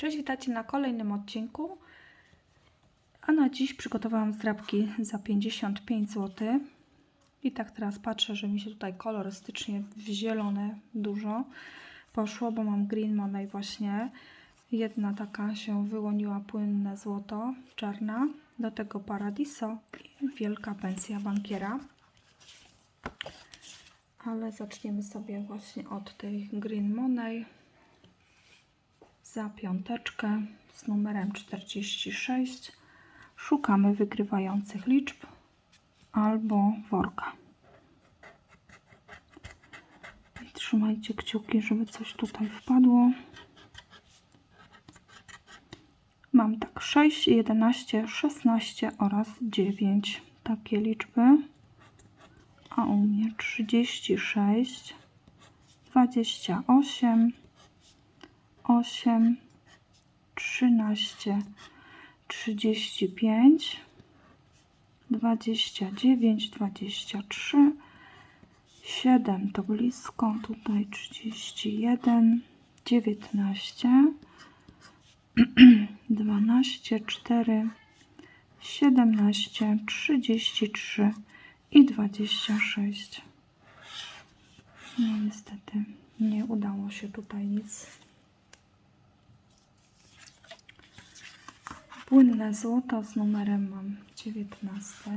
Cześć, witajcie na kolejnym odcinku. A na dziś przygotowałam zdrabki za 55 zł. I tak teraz patrzę, że mi się tutaj kolorystycznie w zielone dużo poszło, bo mam Green Money właśnie. Jedna taka się wyłoniła płynne złoto, czarna. Do tego Paradiso i wielka pensja bankiera. Ale zaczniemy sobie właśnie od tej Green Money za piąteczkę z numerem 46 szukamy wygrywających liczb albo worka. I trzymajcie kciuki, żeby coś tutaj wpadło. Mam tak 6, 11, 16 oraz 9 takie liczby. A u mnie 36, 28, 8, 13, 35, 29, 23, 7 to blisko, tutaj 31, 19, 12, 4, 17, 33 i 26. No niestety nie udało się tutaj nic Płynne złoto z numerem mam 19.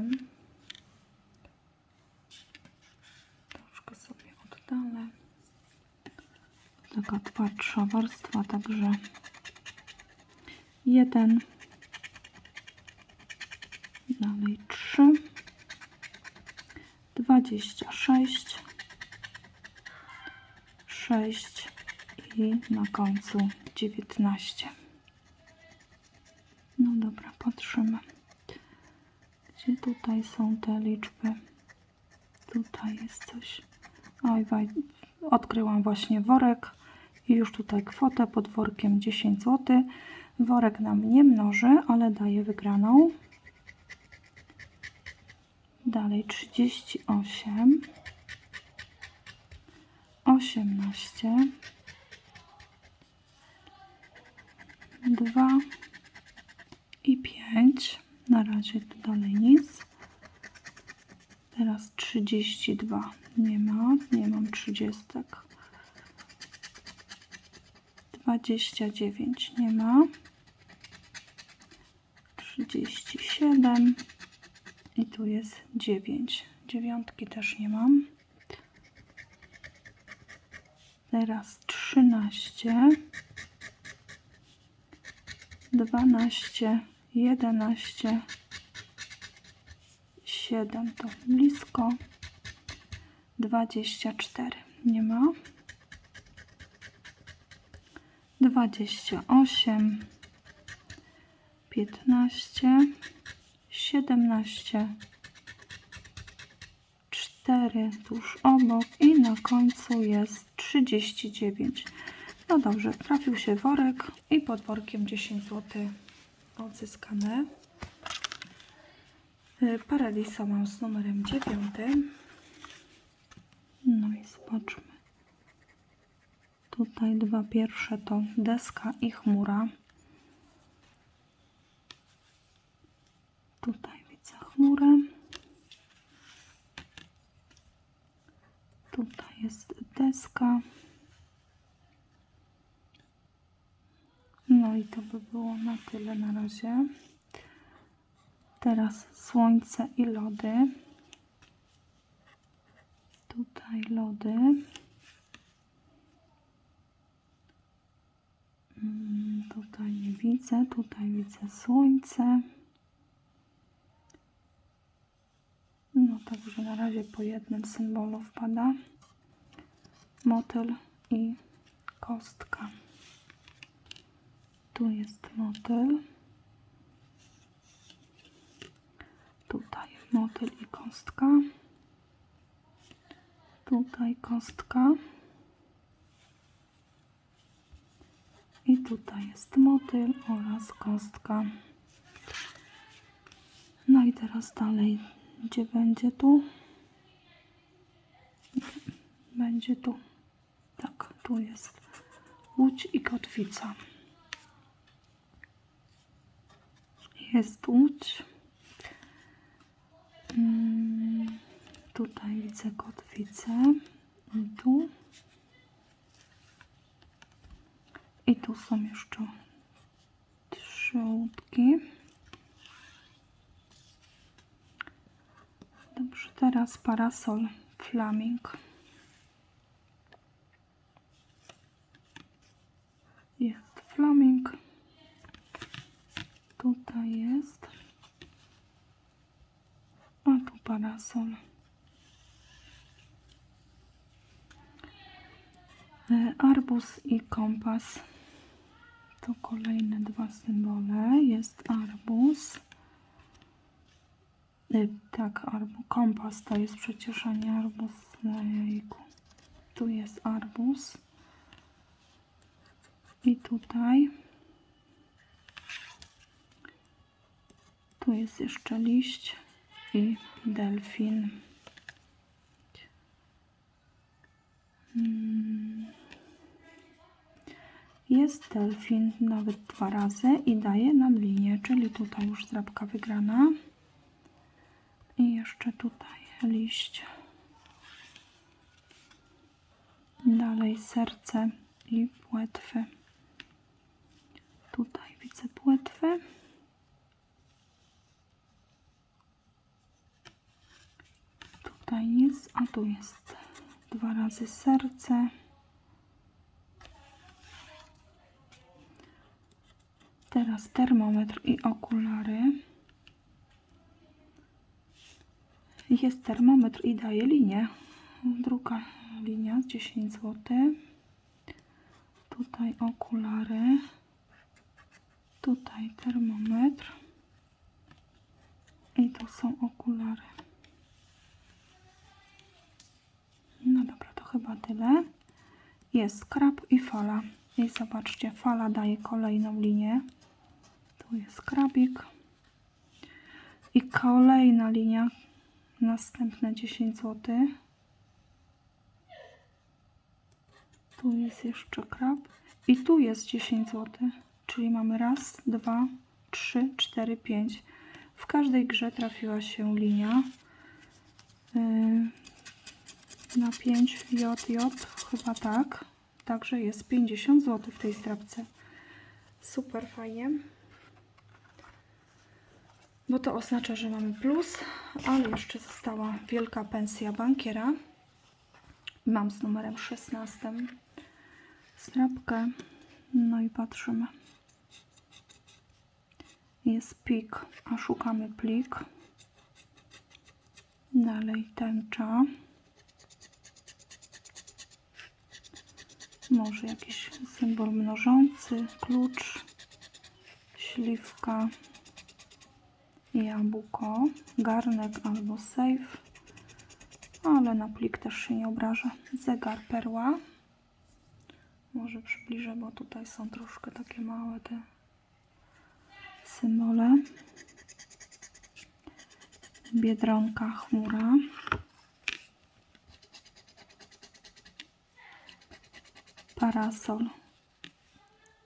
Troszkę sobie oddalę. Taka twardsza warstwa, także jeden, dalej 3, 26, 6 i na końcu 19. Dobra, patrzymy. Gdzie tutaj są te liczby? Tutaj jest coś. Oj, odkryłam właśnie worek i już tutaj kwotę pod workiem 10 zł. Worek nam nie mnoży, ale daje wygraną. Dalej 38, 18, 2 i 5. Na razie tu dalej nic. Teraz 32. Nie ma, nie mam 30. 29 nie ma. 37 i tu jest 9. Dziewiątki też nie mam. Teraz 13 12 11 7 to blisko 24 nie ma. 28 15 17 4 tuż obok i na końcu jest 39 no dobrze, trafił się worek i pod workiem 10 zł odzyskane. Y, Paradiso mam z numerem 9. No i zobaczmy. Tutaj dwa pierwsze to deska i chmura. Tutaj widzę chmurę. Tutaj jest deska. No i to by było na tyle na razie. Teraz słońce i lody. Tutaj lody. Mm, Tutaj nie widzę, tutaj widzę słońce. No także na razie po jednym symbolu wpada motyl i kostka. Tu jest motyl. Tutaj motyl i kostka. Tutaj kostka. I tutaj jest motyl oraz kostka. No i teraz dalej. Gdzie będzie tu? Będzie tu. Tak, tu jest łódź i kotwica. Jest Łódź. Mm, Tutaj widzę kotwicę. I tu. I tu są jeszcze trzy łódki. Dobrze, teraz parasol flaming. Jest flaming. Tutaj jest. A tu parasol. E, Arbus i kompas. To kolejne dwa symbole. Jest arbus. E, Tak, arbu, kompas to jest przecież, a nie arbus. Jejku. Tu jest arbus. I tutaj. Jest jeszcze liść i delfin. Mm. Jest delfin nawet dwa razy i daje nam linię, czyli tutaj już zdrabka wygrana. I jeszcze tutaj liść. Dalej serce i płetwy. Tutaj widzę płetwy. Tutaj nic, a tu jest dwa razy serce. Teraz termometr i okulary. Jest termometr i daje linię. Druga linia 10 zł. Tutaj okulary. Tutaj termometr. I tu są okulary. Jest krab i fala. I zobaczcie, fala daje kolejną linię. Tu jest krabik. I kolejna linia. Następne 10 zł. Tu jest jeszcze krab. I tu jest 10 zł. Czyli mamy raz, dwa, trzy, cztery, pięć. W każdej grze trafiła się linia. Yy, na 5 JJ, chyba tak. Także jest 50 zł w tej zdrabce. Super fajnie. Bo to oznacza, że mamy plus, ale jeszcze została wielka pensja bankiera. Mam z numerem 16 zdrabkę. No i patrzymy. Jest pik, a szukamy plik. Dalej tęcza. Może jakiś symbol mnożący, klucz, śliwka, jabłko, garnek albo safe, ale na plik też się nie obraża. Zegar perła. Może przybliżę, bo tutaj są troszkę takie małe te symbole. Biedronka, chmura. Parasol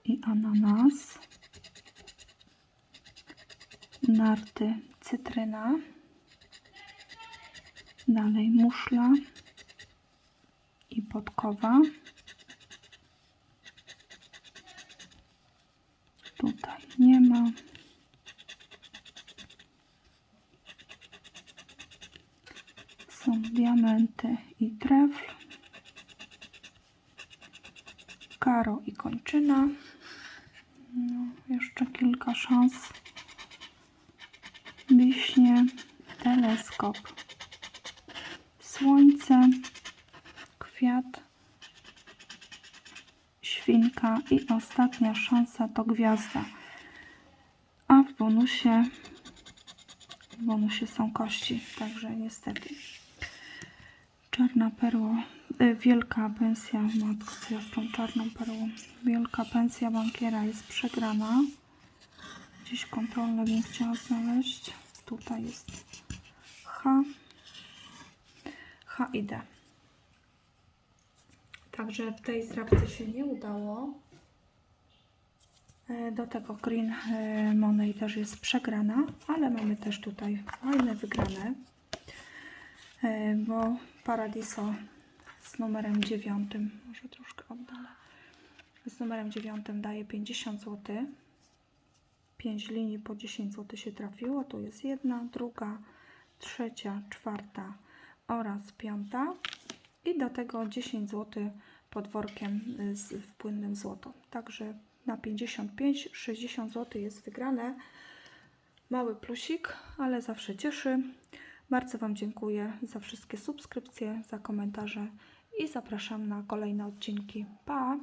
i ananas, narty, cytryna, dalej muszla i podkowa. Tutaj nie ma. Są diamenty i trefl. karo i kończyna. No, jeszcze kilka szans. Wiśnie, teleskop, słońce, kwiat, świnka i ostatnia szansa to gwiazda. A w bonusie, w bonusie są kości, także niestety. Czarna perła, wielka pensja, matko, co ja z tą czarną perłą, wielka pensja bankiera jest przegrana. Gdzieś kontrolne bym chciała znaleźć. Tutaj jest H, H i D. Także w tej zdrabce się nie udało. E, Do tego Green e, Money też jest przegrana, ale mamy też tutaj fajne wygrane, e, bo Paradiso z numerem 9, może troszkę oddalę, z numerem 9 daje 50 zł. 5 linii po 10 zł się trafiło. Tu jest jedna, druga, trzecia, czwarta oraz piąta. I do tego 10 zł pod workiem z, w płynnym złoto. Także na 55, 60 zł jest wygrane. Mały plusik, ale zawsze cieszy. Bardzo Wam dziękuję za wszystkie subskrypcje, za komentarze i zapraszam na kolejne odcinki. Pa!